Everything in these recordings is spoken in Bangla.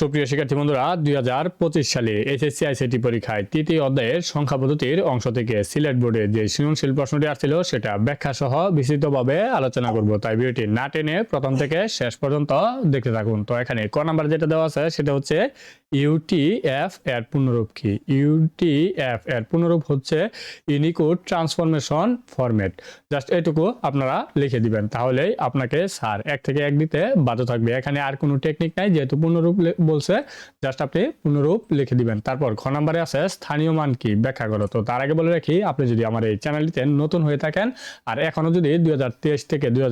সুপ্রিয় শিক্ষার্থী বন্ধুরা, দুই হাজার পঁচিশ সালে এসএসসি আইসিটি পরীক্ষায় তৃতীয় অধ্যায়ের সংখ্যা পদ্ধতির অংশ থেকে সিলেট বোর্ডে যে সৃজনশীল প্রশ্নটি আসছিল, সেটা ব্যাখ্যা সহ বিস্তৃতভাবে আলোচনা করব। তাই ভিডিওটি না টেনে প্রথম থেকে শেষ পর্যন্ত দেখতে থাকুন। তো এখানে ক নাম্বার যেটা দেওয়া আছে, সেটা হচ্ছে ইউটিএফ এর পুনরূপ কি? ইউটিএফ এর পুনরূপ হচ্ছে ইউনিকোড ট্রান্সফরমেশন ফরম্যাট জাস্ট এটুকু আপনারা লিখে দিবেন, তাহলেই আপনাকে স্যার এক থেকে এক দিতে বাধ্য থাকবে। এখানে আর কোনো টেকনিক নাই, যেহেতু পূর্ণরূপ বলছে, জাস্ট আপনি পূর্ণরূপ লিখে দিবেন। তারপর খ নাম্বারে আছে, স্থানীয় মান কি? ব্যাখ্যা করো। তো তার আগে বলে রাখি, আপনি যদি আমার এই চ্যানেলটিতে নতুন হয়ে থাকেন, আর এখনও যদি দুই থেকে দুই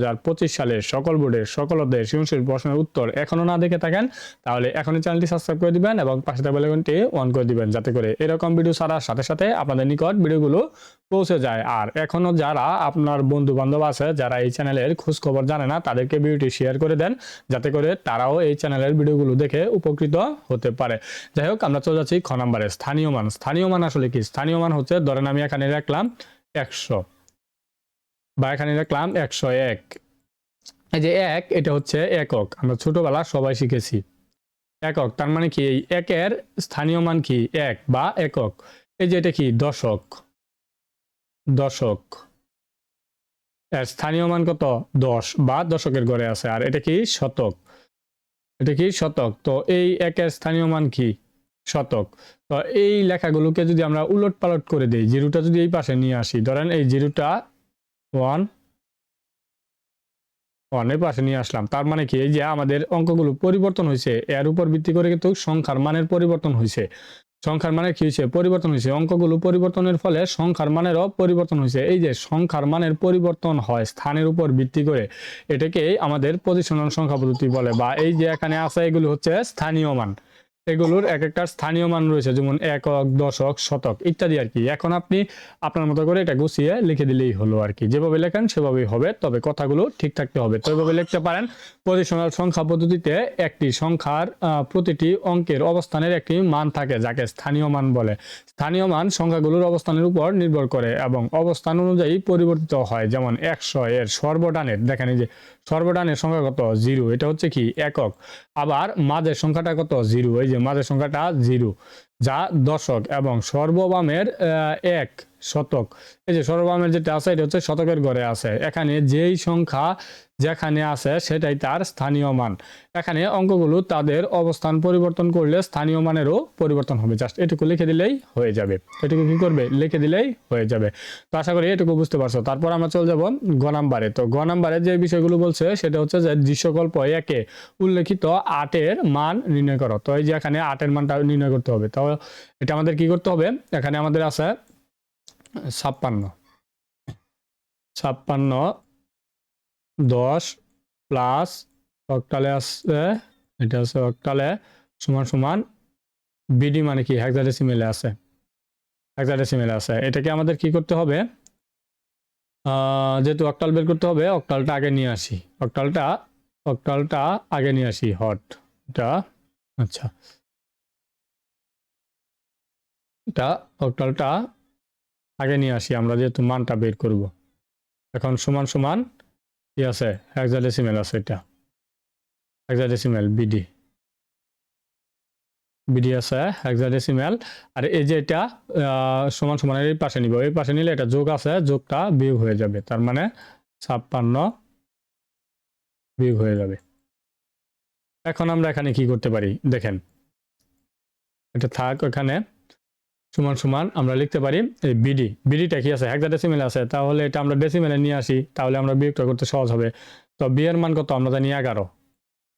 সালের সকল বোর্ডের সকল অধ্যায়ের সৃজনশীল প্রশ্নের উত্তর এখনও না দেখে থাকেন, তাহলে এখনই চ্যানেলটি সাবস্ক্রাইব করে দিবেন এবং পাশে থাকা বেলাইকনটি অন করে দিবেন, যাতে করে এরকম ভিডিও ছাড়ার সাথে সাথে আপনাদের নিকট ভিডিওগুলো পৌঁছে যায়। আর এখনও যারা আপনার বন্ধু বান্ধব আছে, যারা এই চ্যানেলের খোঁজ খবর জানে না, তাদেরকে ভিডিওটি শেয়ার করে দেন, যাতে করে তারাও এই চ্যানেলের ভিডিওগুলো দেখে উপকৃত হতে পারে। যাই হোক আমরা চলে যাচ্ছি খ নাম্বারে, স্থানীয় মান। স্থানীয় মান আসলে কি? স্থানীয় মান হচ্ছে, ধরেন আমি এখানে রাখলাম একশো বা এখানে রাখলাম একশো এক। এই যে এক, এটা হচ্ছে একক। আমরা ছোটবেলা সবাই শিখেছি। একক, তার মানে কি? এই একের স্থানীয় মান কি? এক বা একক। এই যে এটা কি? দশক। দশক। স্থানীয় মান কত? দশ বা দশকের ঘরে আছে। আর এটা কি? শতক। এটা কি? শতক। তো এই একের স্থানীয় মান কি? শতক। তো এই লেখাগুলোকে যদি আমরা উলট পালট করে দিই, জিরোটা যদি এই পাশে নিয়ে আসি, ধরেন এই জিরোটা ওয়ান ওয়ানের পাশে নিয়ে আসলাম। তার মানে কি? এই যে আমাদের অঙ্কগুলো পরিবর্তন হয়েছে এর উপর ভিত্তি করে কিন্তু সংখ্যার মানের পরিবর্তন হয়েছে সংখ্যার মানে কি হয়েছে পরিবর্তন হয়েছে অঙ্কগুলো পরিবর্তনের ফলে সংখ্যার মানেরও পরিবর্তন হয়েছে এই যে সংখ্যার মানের পরিবর্তন হয় স্থানের উপর ভিত্তি করে এটাকে আমাদের পজিশনাল সংখ্যা পদ্ধতি বলে, বা এই যে এখানে আছে এগুলো হচ্ছে স্থানীয় মান। এগুলোর এক একটা স্থানীয় মান রয়েছে, যেমন একক, দশক, শতক ইত্যাদি আর কি। এখন আপনি আপনার মতো করে এটা গুছিয়ে লিখে দিলেই হলো আর কি। যেভাবে লেখেন সেভাবেই হবে, তবে কথাগুলো ঠিক থাকতে হবে। তো এভাবে লিখতে পারেন, পজিশনাল সংখ্যা পদ্ধতিতে একটি সংখ্যার প্রতিটি অঙ্কের অবস্থানের একটি মান থাকে, যাকে স্থানীয় মান বলে। স্থানীয় মান সংখ্যাগুলোর অবস্থানের উপর নির্ভর করে এবং অবস্থান অনুযায়ী পরিবর্তিত হয়। যেমন একশো এর সর্বডানের, দেখেন এই যে সর্বডানের সংখ্যা কত? জিরো। এটা হচ্ছে কি? একক। আবার মাঝের সংখ্যাটা কত? জিরো। এই যে মাঝের সংখ্যাটা জিরো। যা দশক এবং সর্ববামের এক শতক। এই যে সর্ববামের যেটা আছে, এটা হচ্ছে শতকের ঘরে আছে। এখানে যেই সংখ্যা যেখানে আছে, সেটাই তার স্থানীয় মান। এখানে অঙ্কগুলো তাদের অবস্থান পরিবর্তন করলে স্থানীয় মানেরও পরিবর্তন হবে। জাস্ট এটুকু লিখে দিলেই হয়ে যাবে। এটুকু কি করবে? লিখে দিলেই হয়ে যাবে। তো আশা করি এটুকু বুঝতে পারছ। তারপর আমরা চলে যাব গ নাম্বারে। তো গ নাম্বারে যে বিষয়গুলো বলছে, সেটা হচ্ছে যে দৃশ্যকল্প একে উল্লেখিত আটের মান নির্ণয় করো। তো এই যে এখানে আটের মানটা নির্ণয় করতে হবে। তো এটা আমাদের কি করতে হবে? এখানে আমাদের আছে ছাপ্পান্ন। ছাপ্পান্ন, দশ প্লাস অক্টালে আছে, এটা আছে অক্টালে সমান সমান বিডি মানে কি? হেক্সাডেসিমেলে আছে। হেক্সাডেসিমেলে আছে। এটাকে আমাদের কি করতে হবে? যেহেতু অক্টাল বের করতে হবে, অক্টালটা আগে নিয়ে আসি। অক্টালটা অক্টালটা আগে নিয়ে আসি, হট। এটা আচ্ছা। এটা অক্টালটা আগে নিয়ে আসি, আমরা যেহেতু মানটা বের করব। এখন সমান সমান কি আছে? হেক্সাডেসিমেল আছে এটা। Hexadecimal B D B D আছে হেক্সাডেসিমেল আর এই যে এটা সমান সমান এই পাশে নিব। এই পাশে নিলে এটা যোগ আছে, যোগটা বিয়োগ হয়ে যাবে। তার মানে ছাপ্পান্ন বিয়োগ হয়ে যাবে। এখন আমরা এখানে কি করতে পারি? দেখেন। এটা থাক ওখানে। সমান সমান আমরা লিখতে পারি এই বিডি বিডিটা কি আছে? একটা ডেসিমেল আছে। তাহলে এটা আমরা ডেসিমেলে নিয়ে আসি, তাহলে আমরা বিয়োগটা করতে সহজ হবে। তো বি এর মান কত? আমরা জানি এগারো।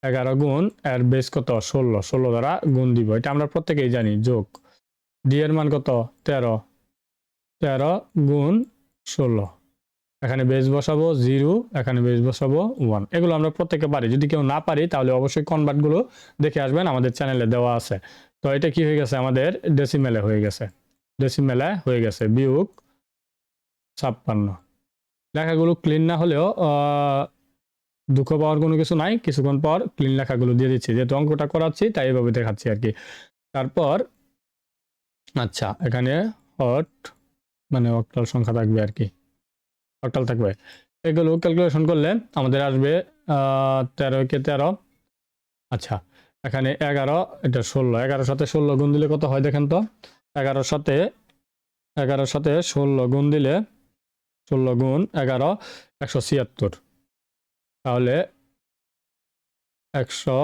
এগারো গুণ এর বেস কত? ষোলো। ষোলো দ্বারা গুণ দিব। এটা আমরা প্রত্যেকেই জানি, যোগ। ডি এর মান কত? তেরো। তেরো গুণ ষোলো। এখানে বেস বসাবো জিরো, এখানে বেস বসাবো ওয়ান এগুলো আমরা প্রত্যেকে পারি। যদি কেউ না পারি, তাহলে অবশ্যই কনভার্টগুলো দেখে আসবেন। আমাদের চ্যানেলে দেওয়া আছে। তো এটা কি হয়ে গেছে? আমাদের ডেসিমেলে হয়ে গেছে। ডেসিমেলে হয়ে গেছে বিয়োগ ছাপ্পান্ন। লেখাগুলো ক্লিন না হলেও দুঃখ পাওয়ার কোনো কিছু নাই। কিছুক্ষণ পর ক্লিন লেখাগুলো দিয়ে দিচ্ছি। যেহেতু অঙ্কটা করাচ্ছি, তাই এভাবে দেখাচ্ছি আর কি। তারপর আচ্ছা এখানে হট মানে অক্টাল সংখ্যা থাকবে আর কি। অক্টাল থাকবে। এগুলো ক্যালকুলেশন করলে আমাদের আসবে তেরো কে তেরো। আচ্ছা এখানে এগারো, এটা ষোলো। এগারোর সাথে ষোলো গুণ দিলে কত হয় দেখেন তো? এগারোর সাথে এগারোর সাথে ষোলো গুণ দিলে ষোলো গুণ এগারো, একশো ছিয়াত্তর। তাহলে একশো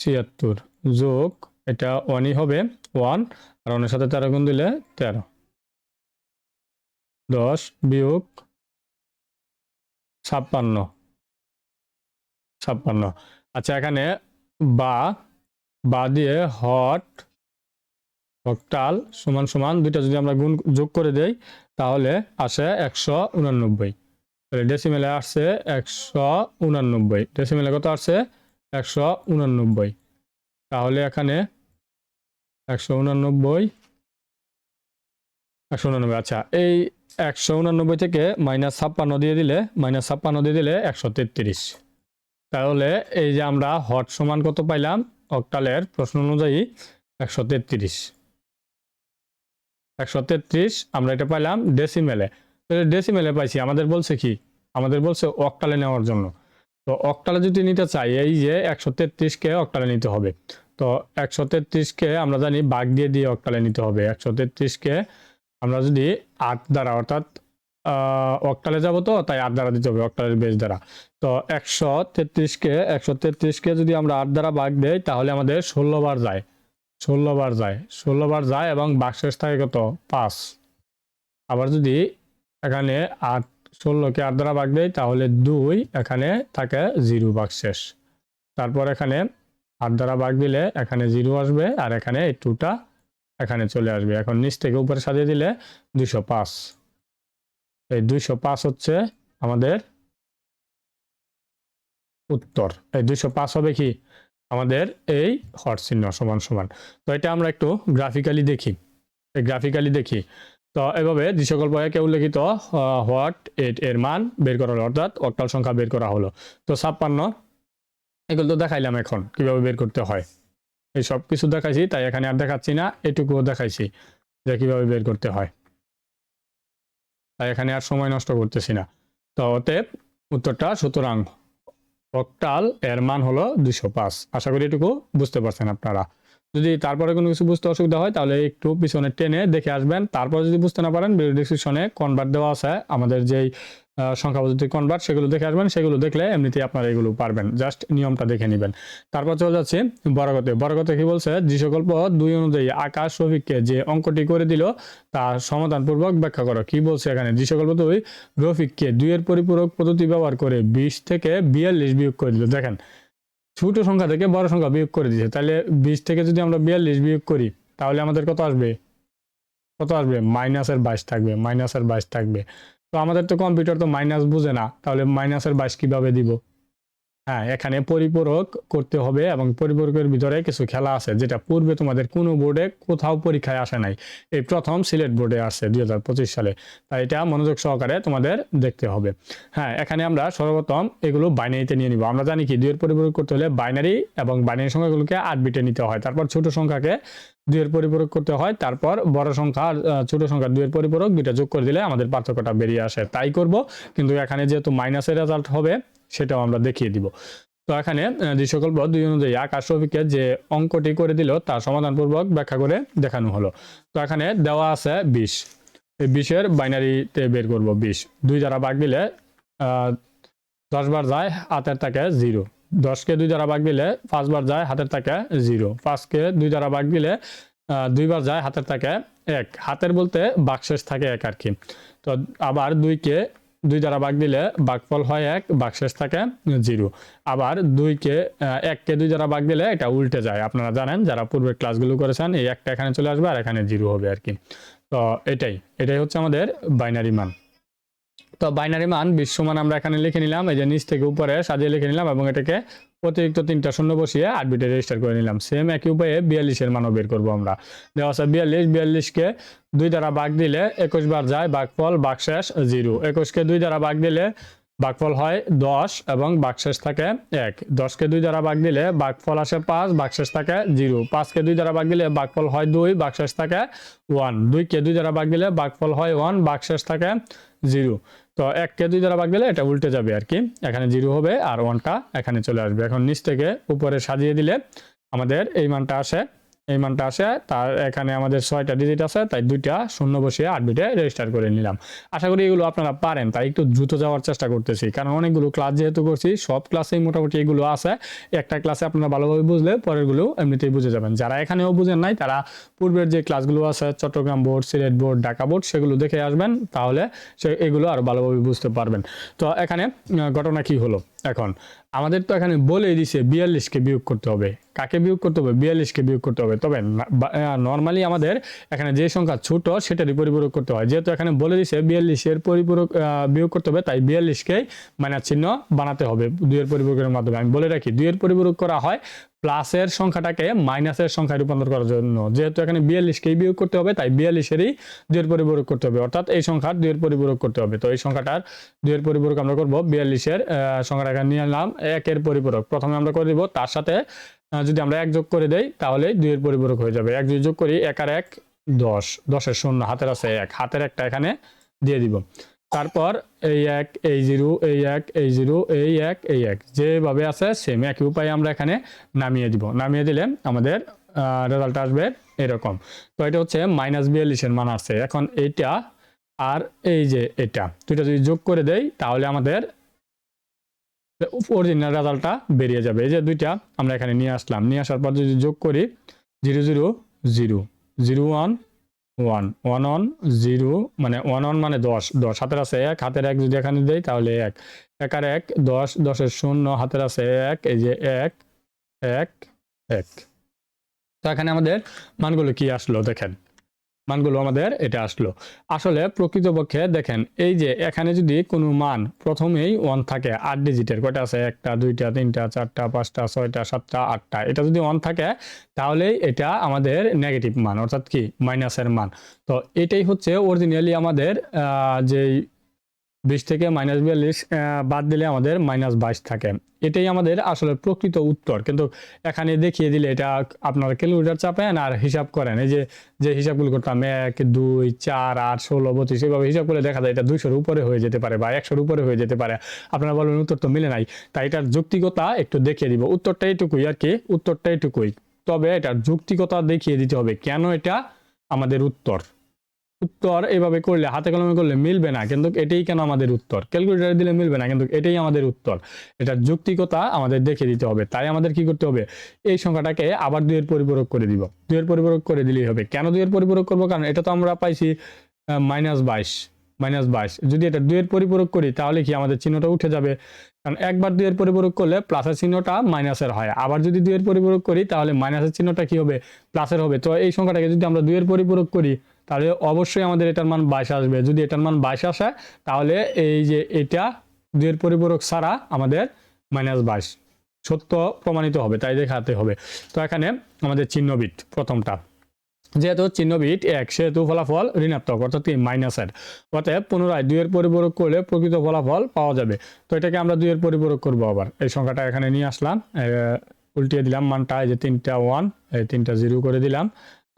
ছিয়াত্তর যোগ এটা ওয়ানই হবে, ওয়ান। আর ওয়ানের সাথে তেরো গুণ দিলে তেরো। দশ বিয়োগ ছাপ্পান্ন। ছাপ্পান্ন। আচ্ছা এখানে বা বা দিয়ে হট, হকটাল সমান সমান দুইটা যদি আমরা গুণ, যোগ করে দেই, তাহলে আসে একশো উনানব্বই। তাহলে ডেসিমেলে আসছে একশো উনানব্বই। ডেসিমেলে কত আসছে? একশো উনানব্বই। তাহলে এখানে একশো উনানব্বই একশো উনানব্বই। আচ্ছা এই একশো উনানব্বই থেকে মাইনাস ছাপ্পান্ন দিয়ে দিলে, মাইনাস ছাপ্পান্ন দিয়ে দিলে একশো তেত্রিশ। তাহলে এই যে আমরা হট সমান কত পাইলাম? অক্টালের প্রশ্ন অনুযায়ী একশো তেত্রিশ। একশো তেত্রিশ, আমরা এটা পাইলাম ডেসিমেলে তাহলে ডেসিমেলে পাইছি, আমাদের বলছে কি? আমাদের বলছে অক্টালে নেওয়ার জন্য। তো অক্টালে যদি নিতে চাই, এই যে একশো তেত্রিশকে অক্টালে নিতে হবে। তো একশো তেত্রিশকে আমরা জানি বাঘ দিয়ে দিয়ে অক্টালে নিতে হবে। একশো তেত্রিশকে আমরা যদি আট দ্বারা, অর্থাৎ অক্টালে যাব তো, তাই আট দ্বারা দিতে হবে, অক্টালের বেশ দ্বারা। তো একশো তেত্রিশকে একশো তেত্রিশকে যদি আমরা আট দ্বারা ভাগ দেই, তাহলে আমাদের ষোলো বার যায়। ষোলো বার যায়। ষোলো বার যায় এবং বাক্সেস থাকে কত? পাঁচ। আবার যদি এখানে আট ষোলোকে আট দ্বারা ভাগ দেই, তাহলে দুই এখানে থাকে জিরো বাক্সেস তারপর এখানে আট দ্বারা ভাগ দিলে এখানে জিরো আসবে আর এখানে এই টুটা এখানে চলে আসবে। এখন নিচ থেকে উপরে সাজিয়ে দিলে দুশো পাঁচ। এই দুইশো পাঁচ হচ্ছে আমাদের উত্তর। এই দুইশো পাঁচ হবে কি? আমাদের এই হট চিহ্ন সমান সমান। তো এটা আমরা একটু গ্রাফিক্যালি দেখি। গ্রাফিক্যালি দেখি। তো এভাবে দৃশ্যকল্প একে উল্লেখিত হোয়াট এট এর মান বের করা হলো, অর্থাৎ অক্টাল সংখ্যা বের করা হলো। তো ছাপ্পান্ন, এগুলো তো দেখাইলাম এখন, কীভাবে বের করতে হয়। এই সব কিছু দেখাইছি, তাই এখানে আর দেখাচ্ছি না, এটুকুও দেখাইছি যে কীভাবে বের করতে হয়। তাই এখানে আর সময় নষ্ট করতেছি না। তো অতএব উত্তরটা সুতরাং অক্টাল এর মান হলো দুশো পাঁচ। আশা করি এটুকু বুঝতে পারছেন আপনারা। যদি তারপরে কোনো কিছু বুঝতে অসুবিধা হয়, তাহলে একটু পিছনে টেনে দেখে আসবেন। তারপর যদি বুঝতে না পারেন ভিডিও ডিসক্রিপশনে কনভার্ট দেওয়া আছে আমাদের যেই সংখ্যা পদ্ধতি কনভার্ট সেগুলো দেখে আসবেন, সেগুলো দেখলে এমনিতেই আপনারা এগুলো পারবেন। জাস্ট নিয়মটা দেখে নেবেন। তারপর চলে যাচ্ছে বরাগতে। বরাগতে কি বলছে? দৃশ্যকল্প দুই অনুযায়ী আকাশ রফিককে যে অঙ্কটি করে দিল তার সমাধানপূর্বক ব্যাখ্যা করো। কি বলছে এখানে? দৃশ্যকল্প দুই, রফিককে দুইয়ের পরিপূরক পদ্ধতি ব্যবহার করে বিশ থেকে বিয়াল্লিশ বিয়োগ করে দিল। দেখেন, ছোট সংখ্যা থেকে বড় সংখ্যা বিয়োগ করে দিয়েছে। তাহলে বিশ থেকে যদি আমরা বিয়াল্লিশ বিয়োগ করি, তাহলে আমাদের কত আসবে? কত আসবে? মাইনাসের বাইশ থাকবে, মাইনাসের বাইশ থাকবে। তো আমাদের তো কম্পিউটার তো মাইনাস বুঝে না, তাহলে মাইনাসের বাইশ কীভাবে দিব? হ্যাঁ এখানে পরিপূরক করতে হবে এবং পরিপূরকের ভিতরে কিছু খেলা আছে, যেটা পূর্বে তোমাদের কোনো বোর্ডে কোথাও পরীক্ষায় আসে নাই। এই প্রথম সিলেট বোর্ডে আসছে দুই হাজার পঁচিশ সালে, তাই এটা মনোযোগ সহকারে তোমাদের দেখতে হবে। হ্যাঁ এখানে আমরা সর্বপ্রথম এগুলো বাইনারিতে নিয়ে নিব। আমরা জানি কি, দুইয়ের পরিপূরক করতে হলে বাইনারি এবং বাইনারি সংখ্যাগুলোকে আট বিটে নিতে হয়। তারপর ছোট সংখ্যাকে দুইয়ের পরিপূরক করতে হয় তারপর বড় সংখ্যা আর ছোট সংখ্যা দুইয়ের পরিপূরক দুইটা যোগ করে দিলে আমাদের পার্থক্যটা বেরিয়ে আসে। তাই করব কিন্তু এখানে যেহেতু মাইনাসের রেজাল্ট হবে সেটাও আমরা দেখিয়ে দিব। তো এখানে আহ, দৃশ্যকল্প দুই অনুযায়ী আকাশ রফিকের যে অঙ্কটি করে দিল তার সমাধানপূর্বক ব্যাখ্যা করে দেখানো হলো। তো এখানে দেওয়া আছে বিশ। এই বিশের বাইনারিতে বের করব বিশ। দুই দ্বারা ভাগ দিলে দশ বার যায় হাতের থাকে জিরো। দশকে দুই দ্বারা ভাগ দিলে পাঁচবার যায়, হাতের থাকে জিরো। পাঁচকে দুই দ্বারা ভাগ দিলে দুইবার যায়, হাতের থাকে এক। হাতের বলতে বাক্সেস থাকে এক আর কি। তো আবার দুইকে দুই দ্বারা ভাগ দিলে ভাগফল হয় এক বাক্সেস থাকে জিরো। আবার দুইকে এককে দুই দ্বারা ভাগ দিলে এটা উল্টে যায়। আপনারা জানেন, যারা পূর্বের ক্লাসগুলো করেছেন, এই একটা এখানে চলে আসবে আর এখানে জিরো হবে আর কি। তো এটাই এটাই হচ্ছে আমাদের বাইনারি মান। তো বাইনারি মান বিশ সমান আমরা এখানে লিখে নিলাম, এই যে নিচ থেকে উপরে সাজিয়ে লিখে নিলাম এবং এটাকে অতিরিক্ত তিনটা শূন্য বসিয়ে আট বিটে রেজিস্টার করে নিলাম। সেম একই উপায়ে বিয়াল্লিশের মানও বের করব আমরা। দেওয়া আছে বিয়াল্লিশ, বিয়াল্লিশকে দুই দ্বারা বাঘ দিলে একুশ বার যায় বাঘফল বাকশেষ জিরো। একুশকে দুই দ্বারা বাঘ দিলে বাঘফল হয় দশ এবং বাকশেষ থাকে এক। দশকে দুই দ্বারা বাঘ দিলে বাঘফল আসে পাঁচ বাকশেষ থাকে জিরো। পাঁচকে দুই দ্বারা ভাগ দিলে বাঘফল হয় দুই বাকশেষ থাকে ওয়ান। দুইকে দুই দ্বারা বাঘ দিলে বাঘফল হয় ওয়ান বাকশেষ থাকে জিরো। তো এককে দুই দ্বারা ভাগ দিলে এটা উল্টে যাবে আর কি। এখানে জিরো হবে আর ওয়ানটা এখানে চলে আসবে। এখন নিচ থেকে উপরে সাজিয়ে দিলে আমাদের এই মানটা আসে এই মানটা আসে, তার এখানে আমাদের ছয়টা ডিজিট আছে, তাই দুইটা শূন্য বসিয়ে আট বিটে রেজিস্টার করে নিলাম। আশা করি এগুলো আপনারা পারেন, তাই একটু দ্রুত যাওয়ার চেষ্টা করতেছি। কারণ অনেকগুলো ক্লাস যেহেতু করছি, সব ক্লাসেই মোটামুটি এগুলো আছে। একটা ক্লাসে আপনারা ভালোভাবে বুঝলে পরেরগুলো এমনিতেই বুঝে যাবেন। যারা এখানেও বুঝেন নাই, তারা পূর্বের যে ক্লাসগুলো আছে, Chattogram board, Sylhet board, Dhaka board, সেগুলো দেখে আসবেন, তাহলে সে এগুলো আরও ভালোভাবে বুঝতে পারবেন। তো এখানে ঘটনা কি হলো? এখন আমাদের তো এখানে বলেই দিছে বিয়াল্লিশকে বিয়োগ করতে হবে। কাকে বিয়োগ করতে হবে? বিয়াল্লিশকে বিয়োগ করতে হবে। তবে নর্মালি আমাদের এখানে যে সংখ্যা ছোট সেটারই পরিপূরক করতে হয়। যেহেতু এখানে বলে দিছে বিয়াল্লিশের পরিপূরক বিয়োগ করতে হবে, তাই বিয়াল্লিশকেই মাইনাস চিহ্ন বানাতে হবে দুইয়ের পরিপূরকের মাধ্যমে। আমি বলে রাখি, দুইয়ের পরিপূরক করা হয় প্লাসের সংখ্যাটাকে মাইনাসের সংখ্যায় রূপান্তর করার জন্য। যেহেতু এখানে বিয়াল্লিশকেই বিয়োগ করতে হবে, তাই বিয়াল্লিশেরই দুইয়ের পরিপূরক করতে হবে। অর্থাৎ এই সংখ্যার দুইয়ের পরিপূরক করতে হবে। তো এই সংখ্যাটার দুইয়ের পরিপূরক আমরা করব বিয়াল্লিশের সংখ্যাটা এখানে নিয়ে এলাম একের পরিপূরক। প্রথমে আমরা করে দিব, তার সাথে যদি আমরা এক যোগ করে দেই, তাহলে দুইয়ের পরিপূরক হয়ে যাবে। এক দুই যোগ করি, এক আর এক, দশ। দশের শূন্য, হাতের আছে এক। হাতের একটা এখানে দিয়ে দিব। তারপর এই এক, এই জিরো, এই এক, এই জিরো, এই এক এই এক। যেভাবে আছে সেম একই উপায়ে আমরা এখানে নামিয়ে দিব। নামিয়ে দিলে আমাদের রেজাল্ট আসবে এরকম। তো এটা হচ্ছে মাইনাস বিয়াল্লিশের মান আসছে। এখন এইটা আর এই যে এটা, দুইটা যদি যোগ করে দেই, তাহলে আমাদের অরিজিনাল রেজাল্টটা বেরিয়ে যাবে। এই যে দুইটা আমরা এখানে নিয়ে আসলাম। নিয়ে আসার পর যদি যোগ করি zero zero zero zero one one one one zero মানে ওয়ান ওয়ান মানে দশ দশ, হাতের আছে এক, হাতের এক যদি এখানে দেয় তাহলে এক। এক আর এক, দশ, দশের শূন্য, হাতের আছে এক, এই যে এক এক এক। তো এখানে আমাদের মানগুলো কি আসলো দেখেন। মানগুলো আমাদের এটা আসলো। আসলে প্রকৃতপক্ষে দেখেন, এই যে এখানে যদি কোনো মান প্রথমেই ওয়ান থাকে, আট ডিজিটের কটা আছে? একটা, দুইটা, তিনটা, চারটা, পাঁচটা, ছয়টা, সাতটা, আটটা। এটা যদি ওয়ান থাকে, তাহলেই এটা আমাদের নেগেটিভ মান, অর্থাৎ কি? মাইনাসের মান। তো এটাই হচ্ছে অরিজিনালি আমাদের যেই বিশ থেকে মাইনাস বিয়াল্লিশ বাদ দিলে আমাদের মাইনাস বাইশ থাকে। এটাই আমাদের আসলে প্রকৃত উত্তর। কিন্তু এখানে দেখিয়ে দিলে এটা আপনারা ক্যালকুলেটার চাপেন আর হিসাব করেন। এই যে যে হিসাবগুলো করতাম, এক, দুই, চার, আট, ষোলো, বত্রিশ, এভাবে হিসাব করে দেখা যায় এটা দুইশোর উপরে হয়ে যেতে পারে বা একশোর উপরে হয়ে যেতে পারে। আপনারা বলবেন উত্তর তো মিলে নাই। তাই এটার যৌক্তিকতা একটু দেখিয়ে দিব। উত্তরটা এইটুকুই আর কি, উত্তরটা এইটুকুই তবে এটার যৌক্তিকতা দেখিয়ে দিতে হবে কেন এটা আমাদের উত্তর। উত্তর এভাবে করলে, হাতে কলমে করলে মিলবে না। কিন্তু এটাই কেন আমাদের উত্তর? ক্যালকুলেটারে দিলে মিলবে না, কিন্তু এটাই আমাদের উত্তর। এটার যুক্তিকতা আমাদের দেখে দিতে হবে। তাই আমাদের কি করতে হবে? এই সংখ্যাটাকে আবার দুইয়ের পরিপূরক করে দিব। দুইয়ের পরিপূরক করে দিলেই হবে। কেন দুইয়ের পরিপূরক করব? কারণ এটা তো আমরা পাইছি মাইনাস বাইশ মাইনাস বাইশ। যদি এটা দুইয়ের পরিপূরক করি, তাহলে কি আমাদের চিহ্নটা উঠে যাবে? কারণ একবার দুইয়ের পরিপূরক করলে প্লাসের চিহ্নটা মাইনাসের হয়। আবার যদি দুইয়ের পরিপূরক করি, তাহলে মাইনাসের চিহ্নটা কি হবে? প্লাসের হবে। তো এই সংখ্যাটাকে যদি আমরা দুইয়ের পরিপূরক করি তাহলে অবশ্যই আমাদের এটার মান বাইশ আসবে। যদি এটার মান বাইশ আসে, তাহলে এই যে এটা দুইয়ের পরিপূরক ছাড়া আমাদের মাইনাস বাইশ। সত্য প্রমাণিত হবে, তাই দেখাতে হবে। তো এখানে আমাদের চিহ্নবিট প্রথমটা। যেহেতু চিহ্নবিট এক, সেহেতু ফলাফল ঋণাত্মক, অর্থাৎ কি? মাইনাসের অতএব পুনরায় দুইয়ের পরিপূরক করলে প্রকৃত ফলাফল পাওয়া যাবে। তো এটাকে আমরা দুইয়ের পরিপূরক করব আবার। এই সংখ্যাটা এখানে নিয়ে আসলাম। উল্টিয়ে দিলাম মানটা, এই যে তিনটা ওয়ান, এই তিনটা জিরো করে দিলাম।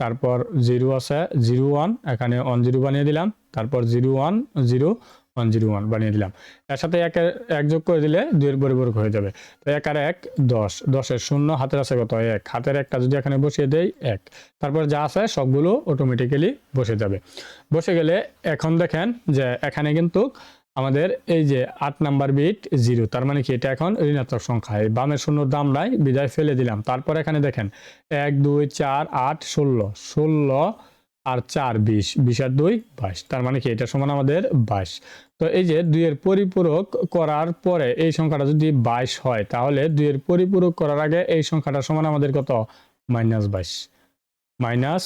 তারপর জিরো আছে, জিরো ওয়ান, এখানে ওয়ান জিরো বানিয়ে দিলাম। তারপর zero one zero one zero one বানিয়ে দিলাম। এর সাথে এক এক যোগ করে দিলে দুইয়ের পরিপূরক হয়ে যাবে। তো এক আর এক, দশ। দশের শূন্য হাতের আছে কত? এক। হাতের একটা যদি এখানে বসিয়ে দেই, এক। তারপর যা আছে সবগুলো অটোমেটিক্যালি বসে যাবে। বসে গেলে এখন দেখেন যে এখানে কিন্তু আমাদের এই যে আট নাম্বার বিট জিরো, তার মানে কি এটা এখন ঋণাত্মক সংখ্যা। এই বামের শূন্যর দাম নাই, বিদায় ফেলে দিলাম। তারপর এখানে দেখেন, এক, দুই, চার, আট, ষোলো ষোলো আর চার, বিশ বিশ আর দুই, বাইশ, তার মানে কি এটা সমান আমাদের বাইশ। তো এই যে দুইয়ের পরিপূরক করার পরে এই সংখ্যাটা যদি বাইশ হয়, তাহলে দুইয়ের পরিপূরক করার আগে এই সংখ্যাটা সমান আমাদের কত? মাইনাস বাইশ। মাইনাস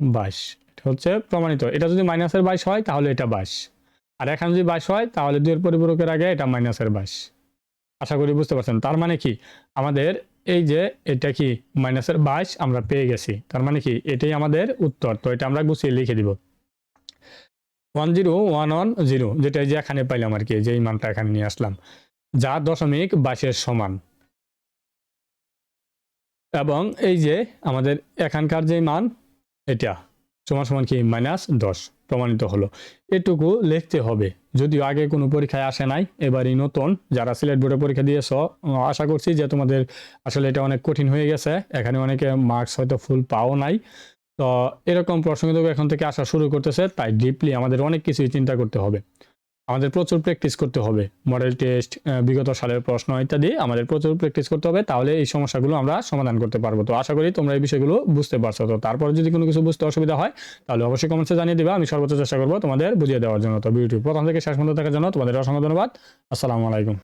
বাইশ, এটা হচ্ছে প্রমাণিত। এটা যদি মাইনাসের বাইশ হয়, তাহলে এটা বাইশ। আর এখানে যদি বাইশ হয়, তাহলে দুইয়ের পরিপূরকের আগে এটা মাইনাসের বাইশ। আশা করি বুঝতে পারছেন। তার মানে কি? আমাদের এই যে এটা কি মাইনাসের বাইশ আমরা পেয়ে গেছি। তার মানে কি? এটাই আমাদের উত্তর। তো এটা আমরা গুছিয়ে লিখে দিব। One zero, one one, zero, যেটা যে এখানে পাইলাম আর কি যে এই মানটা এখানে নিয়ে আসলাম। যা দশমিক বাইশের সমান। এবং এই যে আমাদের এখানকার যে মান, এটা সমান সমান কি? মাইনাস দশ। প্রমাণিত হলো। এটুকু লিখতে হবে। যদিও আগে কোনো পরীক্ষায় আসে নাই, এবারই নতুন। যারা সিলেট বোর্ডে পরীক্ষা দিয়েছ আশা করছি যে তোমাদের আসলে এটা অনেক কঠিন হয়ে গেছে। এখানে অনেকে মার্কস হয়তো ফুল পাও নাই। তো এরকম প্রসঙ্গ এখন থেকে আসা শুরু করতেছে, তাই ডিপলি আমাদের অনেক কিছুই চিন্তা করতে হবে। আমাদের প্রচুর প্র্যাকটিস করতে হবে। মডেল টেস্ট বিগত সালের প্রশ্ন ইত্যাদি আমাদের প্রচুর প্র্যাকটিস করতে হবে, তাহলে এই সমস্যাগুলো আমরা সমাধান করতে পারব। তো আশা করি তোমরা এই বিষয়গুলো বুঝতে পারছ। তো তারপরে যদি কোনো কিছু বুঝতে অসুবিধা হয়, তাহলে অবশ্যই কমেন্টসে জানিয়ে দেবে, আমি সর্বোচ্চ চেষ্টা করব তোমাদের বুঝিয়ে দেওয়ার জন্য। তো ভিডিওটি প্রথম থেকে শেষ পর্যন্ত দেখার জন্য তোমাদের অসংখ্য ধন্যবাদ। আসসালামু আলাইকুম।